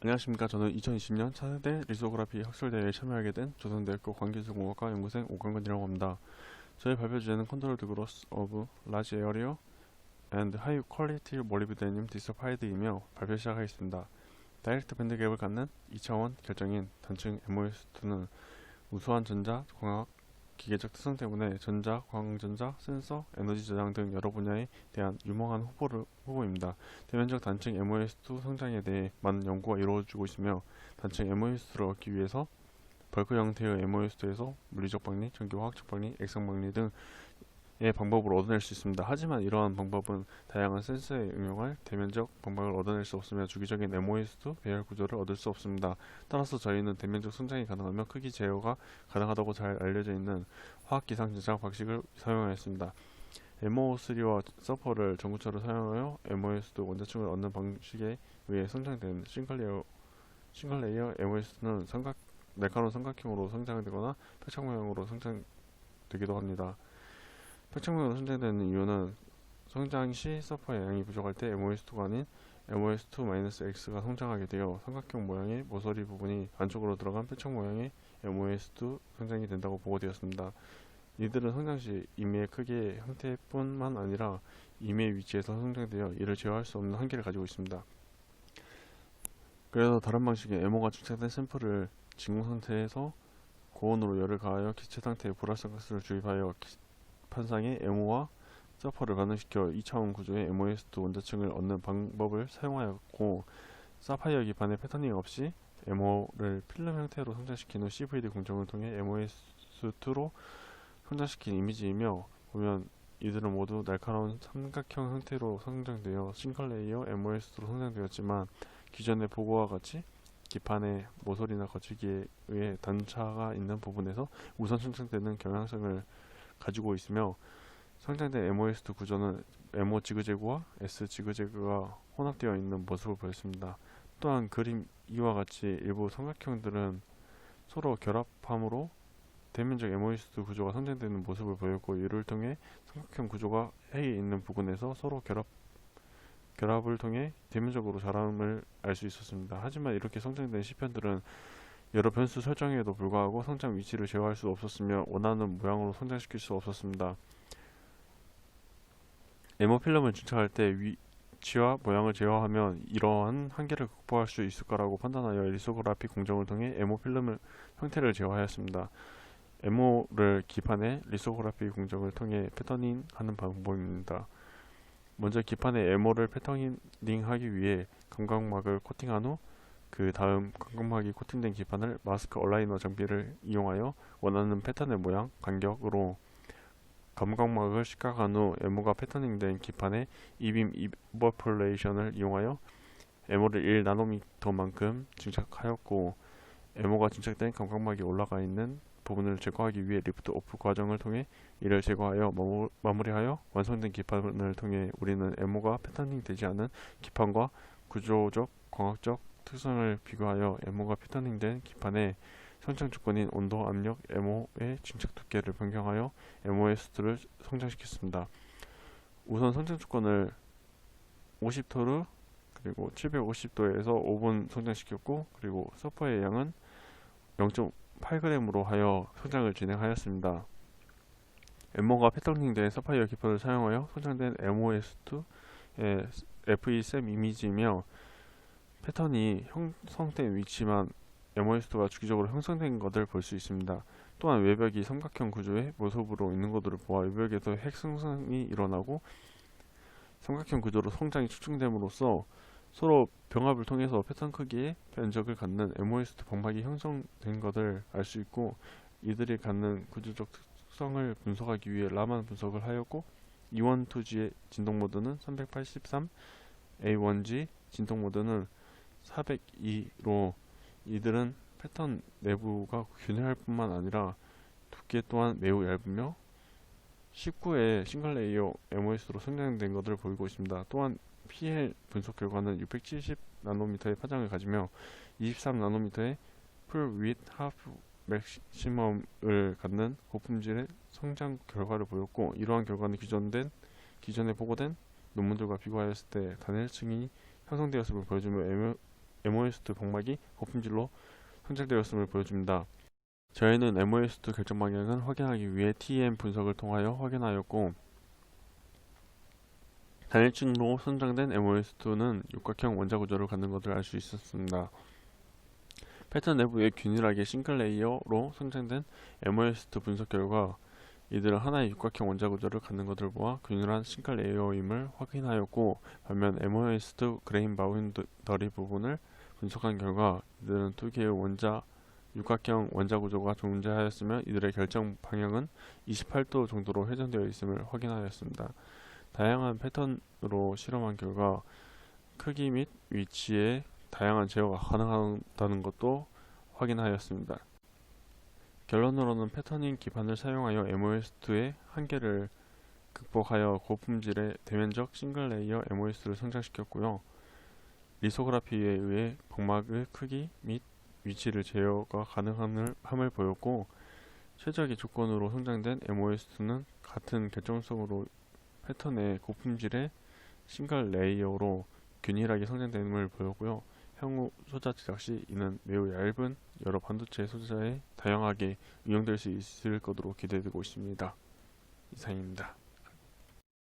안녕하십니까. 저는 2020년 차세대 리소그라피 학술대회에 참여하게 된 조선대학교 광기술공학과 연구생 오강근이라고 합니다. 저희 발표 주제는 Control the Growth of Large Area and High Quality Molybdenum Disulfide이며 발표 시작하겠습니다. 다이렉트 밴드 갭을 갖는 2차원 결정인 단층 MOS2는 우수한 전자, 광학, 기계적 특성 때문에 전자, 광전자, 센서, 에너지 저장 등 여러 분야에 대한 유망한 후보를, 후보입니다. 대면적 단층 MOS2 성장에 대해 많은 연구가 이루어지고 있으며 단층 MOS2를 얻기 위해서 벌크 형태의 MOS2에서 물리적 박리, 전기화학적 박리, 액상 박리 등 의 방법을 얻어낼 수 있습니다. 하지만 이러한 방법은 다양한 센서에 응용할 대면적 방법을 얻어낼 수 없으며 주기적인 MOS2 배열 구조를 얻을 수 없습니다. 따라서 저희는 대면적 성장이 가능하며 크기 제어가 가능하다고 잘 알려져 있는 화학 기상 제작 방식을 사용하였습니다. MO3와 서퍼를 전구처로 사용하여 MOS2 원자층을 얻는 방식에 의해 성장된 싱글레이어, 싱글레이어 MOS는 삼각, 날카로운 삼각형으로 성장되거나 팽창 모양으로 성장되기도 합니다. 모양으로 성장되는 이유는 성장 시 서퍼의 양이 부족할 때 MOS2가 아닌 MOS2-X가 성장하게 되어 삼각형 모양의 모서리 부분이 안쪽으로 들어간 팽창 모양의 MOS2 성장이 된다고 보고되었습니다. 이들은 성장 시 임의의 크기의 형태뿐만 아니라 임의의 위치에서 성장되어 이를 제어할 수 없는 한계를 가지고 있습니다. 그래서 다른 방식의 MO가 집착된 샘플을 진공 상태에서 고온으로 열을 가하여 기체 상태에 불활성 가스를 주입하여 기- 판상의 MO와 서퍼를 반응시켜 2차원 구조의 MOS2 원자층을 얻는 방법을 사용하였고 사파이어 기판에 패터닝 없이 MO를 필름 형태로 성장시킨 후 CVD 공정을 통해 MOS2로 성장시킨 이미지이며 보면 이들은 모두 날카로운 삼각형 형태로 성장되어 싱글레이어 MOS로 성장되었지만 기존의 보고와 같이 기판의 모서리나 거치기에 의해 단차가 있는 부분에서 우선 성장되는 경향성을 가지고 있으며 성장된 MOS2 구조는 MO 지그재그와 S 지그재그가 혼합되어 있는 모습을 보였습니다. 또한 그림 이와 같이 일부 삼각형들은 서로 결합함으로 대면적 MOS 구조가 성장되는 모습을 보였고 이를 통해 삼각형 구조가 해에 있는 부분에서 서로 결합 결합을 통해 대면적으로 자람을 알 수 있었습니다. 하지만 이렇게 성장된 시편들은 여러 변수 설정에도 불구하고 성장 위치를 제어할 수 없었으며 원하는 모양으로 성장시킬 수 없었습니다. 에모 필름을 증착할 때 위치와 모양을 제어하면 이러한 한계를 극복할 수 있을 거라고 판단하여 리소그라피 공정을 통해 에모 필름을 형태를 제어하였습니다. MO를 기판에 리소그라피 공정을 통해 패터닝하는 방법입니다. 먼저 기판에 MO를 패터닝하기 위해 감각막을 코팅한 후 그 다음 감각막이 코팅된 기판을 마스크 얼라이너 장비를 이용하여 원하는 패턴의 모양, 간격으로 감각막을 식각한 후 MO가 패터닝된 기판에 이빔 이버플레이션을 이용하여 MO를 1나노미터만큼 증착하였고 MO가 증착된 감각막이 올라가 있는 부분을 제거하기 위해 리프트 오프 과정을 통해 이를 제거하여 마무, 마무리하여 완성된 기판을 통해 우리는 MO가 패터닝 되지 않은 기판과 구조적, 광학적 특성을 비교하여 MO가 패터닝된 기판의 성장 조건인 온도, 압력, MO의 증착 두께를 변경하여 MOS2를 성장시켰습니다. 우선 성장 조건을 50토르 그리고 750도에서 5분 성장시켰고 그리고 서퍼의 양은 0.8g으로 하여 성장을 진행하였습니다. MO가 패터닝된 서파이어 기판을 사용하여 성장된 MOS2의 FE-SEM 이미지이며 패턴이 형성된 위치만 MOS2가 주기적으로 형성된 것을 볼 수 있습니다. 또한 외벽이 삼각형 구조의 모습으로 있는 것들을 보아 외벽에서 핵 생성이 일어나고 삼각형 구조로 성장이 축적됨으로써 서로 병합을 통해서 패턴 크기의 변적을 갖는 MOS2 방박이 형성된 것을 알 수 있고 이들이 갖는 구조적 특성을 분석하기 위해 라만 분석을 하였고 E1-2G의 진동 모드는 383, A1G 진동 모드는 402로 이들은 패턴 내부가 균일할 뿐만 아니라 두께 또한 매우 얇으며 19의 싱글 레이어 MOS로 성장된 것을 보이고 있습니다. 또한 PL 분석 결과는 670 나노미터의 파장을 가지며 23 나노미터의 풀 윗 하프 맥시멈을 갖는 고품질의 성장 결과를 보였고 이러한 결과는 기존된 기존에 보고된 논문들과 비교하였을 때 단일층이 형성되었음을 보여주며 MOS2 복막이 고품질로 성장되었음을 보여줍니다. 저희는 MOS2 결정 방향을 확인하기 위해 TEM 분석을 통하여 확인하였고 단일층으로 선정된 MOS2는 육각형 원자 구조를 갖는 것을 알 수 있었습니다. 패턴 내부에 균일하게 싱글 레이어로 성장된 MOS2 분석 결과 이들은 하나의 육각형 원자 구조를 갖는 것을 보아 균일한 싱글 레이어임을 확인하였고 반면 MOS2 그레인 바운더리 부분을 분석한 결과 이들은 두 개의 원자 육각형 원자 구조가 존재하였으며 이들의 결정 방향은 28도 정도로 회전되어 있음을 확인하였습니다. 다양한 패턴으로 실험한 결과 크기 및 위치에 다양한 제어가 가능하다는 것도 확인하였습니다. 결론으로는 패터닝 기반을 사용하여 MOS2의 한계를 극복하여 고품질의 대면적 싱글 레이어 MOS를 성장시켰고요. 리소그라피에 의해 복막의 크기 및 위치를 제어가 가능함을 보였고 최적의 조건으로 성장된 MOS2는 같은 결정성으로 패턴의 고품질의 싱글 레이어로 균일하게 성장됨을 보였고요. 향후 소자 제작 시 이는 매우 얇은 여러 반도체 소자에 다양하게 응용될 수 있을 것으로 기대되고 있습니다. 이상입니다.